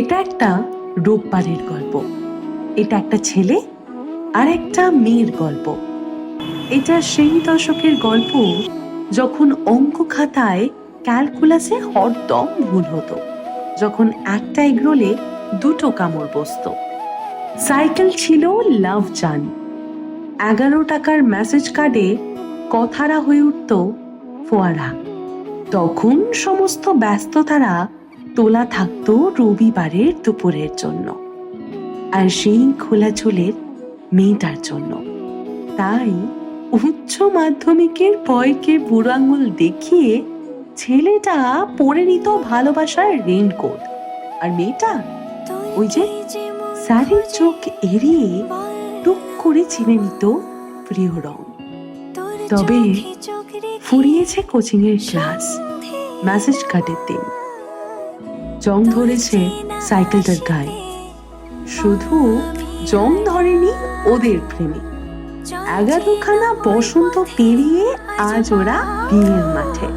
এটা একটা রোববারের গল্প। এটা একটা ছেলে আর একটা মেয়ের গল্প। এটা সেই দশকের গল্প যখন অঙ্ক খাতায় ক্যালকুলাসে হরদম ভুল হতো, যখন একটা এগরোলে দুটো কামড় বসত। সাইকেল ছিল লাভ চান এগারো টাকার মেসেজ কার্ডে কথারা হয়ে উঠত ফোয়ারা। তখন সমস্ত ব্যস্ততারা তোলা থাকতো রবিবারের দুপুরের জন্য আর সেই খোলা চুলের মেয়েটার জন্য। তাই উচ্চ মাধ্যমিকের ভয়কে বুড়ো আঙুল দেখিয়ে ছেলেটা পরে নিত ভালোবাসার রেনকোট আর মেয়েটা ওই যে স্যারের চোখ এড়িয়ে টুক করে চিনে নিত প্রিয় রং তবে ফুরিয়েছে কোচিং এর ক্লাস, মেসেজ কার্ডের দিন। জং ধরেছে সাইকেলটার গায়ে। শুধু জং ধরেনি, ওদের প্রেমে। এগারোখানা বসন্ত পেরিয়ে আজ ওরা বিয়ের মাঠে।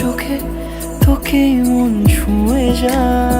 চোখে, তোকে মন ছুঁয়ে যায়।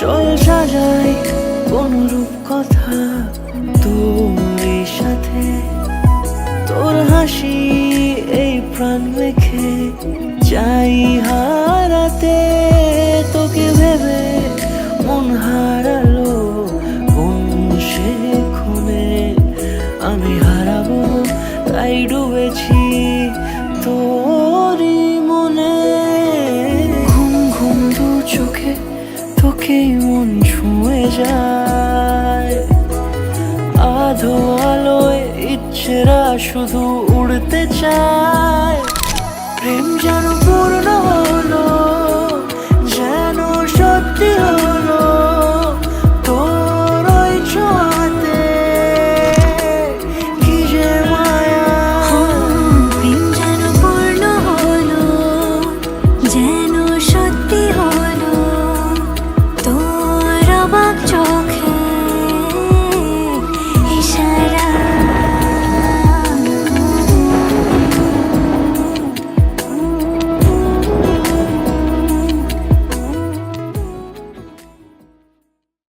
চল সাজাই কোন কথা তোর সাথে। তোর হাসি এই প্রাণ মেখে চাই হারাতে জীবন ছুঁয়ে যায়। আধো আলোয় ইচ্ছেরা শুধু উড়তে চায়। প্রেম যেন পূর্ণ হলো, যেন সত্যি কি যে মায়া। হলো, যেন